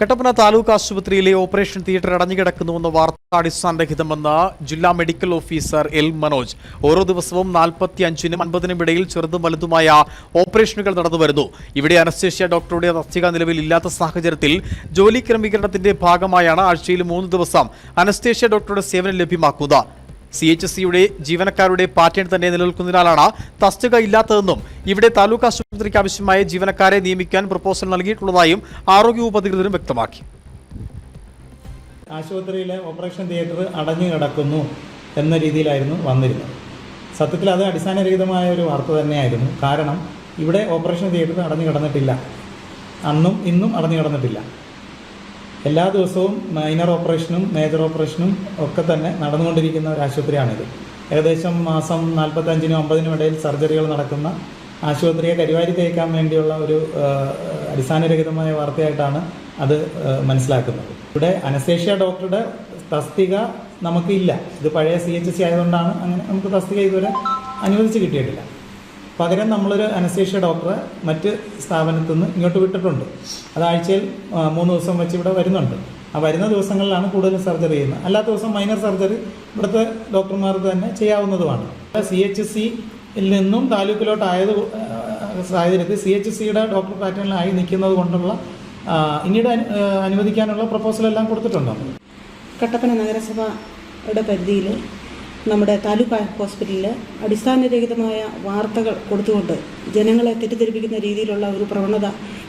കട്ടപ്പന താലൂക്ക് ആശുപത്രിയിലെ operation theatre അടഞ്ഞുകിടക്കുന്നുവെന്ന വാർത്ത അടിസ്ഥാനരഹിതമെന്ന് ജില്ലാ മെഡിക്കൽ ഓഫീസർ എൽ മനോജ്. ഓരോ ദിവസവും നാൽപ്പത്തി അഞ്ചിനും അൻപതിനും ഇടയിൽ ചെറുതും വലുതുമായ ഓപ്പറേഷനുകൾ നടന്നുവരുന്നു. ഇവിടെ അനസ്തേഷ്യ ഡോക്ടറുടെ തസ്തിക നിലവിൽ ഇല്ലാത്ത സാഹചര്യത്തിൽ ജോലി ക്രമീകരണത്തിന്റെ ഭാഗമായാണ് ആഴ്ചയിൽ മൂന്ന് ദിവസം അനസ്തേഷ്യ ഡോക്ടറുടെ സേവനം ലഭ്യമാക്കുന്നത് സി എച്ച് സിയുടെ ജീവനക്കാരുടെ പാറ്റേൺ തന്നെ നിലനിൽക്കുന്നതിനാലാണ് തസ്തിക ഇല്ലാത്തതെന്നും ഇവിടെ താലൂക്ക് ആശുപത്രിക്ക് ആവശ്യമായ ജീവനക്കാരെ നിയമിക്കാൻ പ്രപ്പോസൽ നൽകിയിട്ടുള്ളതായും ആരോഗ്യവകുപ്പ് അധികൃതരും വ്യക്തമാക്കി. ആശുപത്രിയിലെ ഓപ്പറേഷൻ തിയേറ്റർ അടഞ്ഞു കിടക്കുന്നു എന്ന രീതിയിലായിരുന്നു വന്നിരുന്നത്. സത്യത്തിൽ അത് അടിസ്ഥാനരഹിതമായ ഒരു വാർത്ത തന്നെയായിരുന്നു. കാരണം ഇവിടെ ഓപ്പറേഷൻ തിയേറ്റർ അടഞ്ഞു കിടന്നിട്ടില്ല. അന്നും ഇന്നും അടഞ്ഞു കിടന്നിട്ടില്ല. എല്ലാ ദിവസവും മൈനർ ഓപ്പറേഷനും മേജർ ഓപ്പറേഷനും ഒക്കെ തന്നെ നടന്നുകൊണ്ടിരിക്കുന്ന ഒരു ആശുപത്രിയാണിത്. ഏകദേശം മാസം നാൽപ്പത്തഞ്ചിനും അമ്പതിനും ഇടയിൽ സർജറികൾ നടക്കുന്ന ആശുപത്രിയെ കരിവാരി തേക്കാൻ വേണ്ടിയുള്ള ഒരു അടിസ്ഥാനരഹിതമായ വാർത്തയായിട്ടാണ് അത് മനസ്സിലാക്കുന്നത്. ഇവിടെ അനസ്തേഷ്യ ഡോക്ടറുടെ തസ്തിക നമുക്കില്ല ഇത് പഴയ സി എച്ച് സി ആയതുകൊണ്ടാണ് അങ്ങനെ നമുക്ക് തസ്തിക ഇതുവരെ അനുവദിച്ച് കിട്ടിയിട്ടില്ല. പകരം നമ്മളൊരു അനസ്തേഷ്യ ഡോക്ടറെ മറ്റ് സ്ഥാപനത്തിൽ നിന്ന് ഇങ്ങോട്ട് വിട്ടിട്ടുണ്ട്. അത് ആഴ്ചയിൽ മൂന്ന് ദിവസം വെച്ച് ഇവിടെ വരുന്നുണ്ട്. ആ വരുന്ന ദിവസങ്ങളിലാണ് കൂടുതൽ സർജറി ചെയ്യുന്നത്. അല്ലാത്ത ദിവസം മൈനർ സർജറി ഇവിടുത്തെ ഡോക്ടർമാർക്ക് തന്നെ ചെയ്യാവുന്നതുമാണ്. സി എച്ച് സിയിൽ നിന്നും താലൂക്കിലോട്ടായത് സാഹചര്യത്തിൽ സി എച്ച് സിയുടെ ഡോക്ടർ പാറ്റേണിലായി നിൽക്കുന്നത് കൊണ്ടുള്ള ഇനിയുടെ അനുവദിക്കാനുള്ള പ്രപ്പോസലെല്ലാം കൊടുത്തിട്ടുണ്ടോ. കട്ടപ്പന നഗരസഭയുടെ പരിധിയിൽ നമ്മുടെ താലൂക്ക് ഹോസ്പിറ്റലിൽ അടിസ്ഥാനരഹിതമായ വാർത്തകൾ കൊടുത്തുകൊണ്ട് ജനങ്ങളെ തെറ്റിദ്ധരിപ്പിക്കുന്ന രീതിയിലുള്ള ഒരു പ്രവണത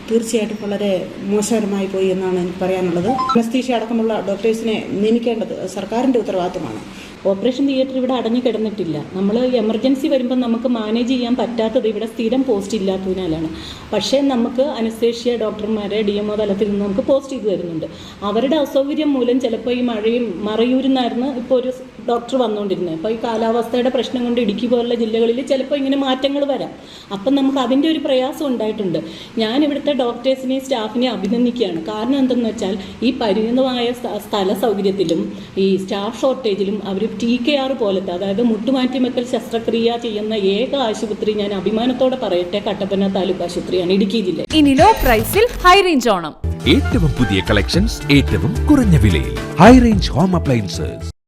തീർച്ചയായിട്ടും വളരെ മോശകരമായി പോയി എന്നാണ് എനിക്ക് പറയാനുള്ളത്. അനസ്തീഷ്യ അടക്കമുള്ള ഡോക്ടേഴ്സിനെ നിയമിക്കേണ്ടത് സർക്കാരിന്റെ ഉത്തരവാദിത്തമാണ് ഓപ്പറേഷൻ തിയേറ്റർ ഇവിടെ അടഞ്ഞു കിടന്നിട്ടില്ല. നമ്മൾ എമർജൻസി വരുമ്പോൾ നമുക്ക് മാനേജ് ചെയ്യാൻ പറ്റാത്തത് ഇവിടെ സ്ഥിരം പോസ്റ്റ് ഇല്ലാത്തതിനാലാണ്. പക്ഷേ നമുക്ക് അനസ്തേഷ്യ ഡോക്ടർമാരെ ഡി എം ഒ തലത്തിൽ നിന്ന് നമുക്ക് പോസ്റ്റ് ചെയ്ത് തരുന്നുണ്ട്. അവരുടെ അസൗകര്യം മൂലം ചിലപ്പോൾ ഈ മഴയും മറയൂരിൽ നിന്നായിരുന്നു ഇപ്പോൾ ഒരു ഡോക്ടർ വന്നുകൊണ്ടിരുന്നത് അപ്പോൾ ഈ കാലാവസ്ഥയുടെ പ്രശ്നം കൊണ്ട് ഇടുക്കി പോലുള്ള ജില്ലകളിൽ ചിലപ്പോൾ ഇങ്ങനെ മാറ്റങ്ങൾ വരാം. അപ്പം നമുക്ക് അതിന്റെ ഒരു പ്രയാസം ഉണ്ടായിട്ടുണ്ട്. ഞാൻ ഇവിടുത്തെ ഡോക്ടേഴ്സിനെയും സ്റ്റാഫിനെയും അഭിനന്ദിക്കുകയാണ്. കാരണം എന്തെന്ന് വെച്ചാൽ ഈ പരിമിതമായ സ്ഥല സൗകര്യത്തിലും ഈ സ്റ്റാഫ് ഷോർട്ടേജിലും അവർ ടി കെ ആർ പോലത്തെ അതായത് മുട്ടുമാറ്റിമക്കൽ ശസ്ത്രക്രിയ ചെയ്യുന്ന ഏക ആശുപത്രി ഞാൻ അഭിമാനത്തോടെ പറയട്ടെ കട്ടപ്പന താലൂക്ക് ആശുപത്രിയാണ് ഇടുക്കി ജില്ല. ഇനി ലോ പ്രൈസിൽ ഹൈ റേഞ്ച് ഓണം. ഏറ്റവും പുതിയ കളക്ഷൻസ് ഏറ്റവും കുറഞ്ഞ വിലയിൽ. High range home appliances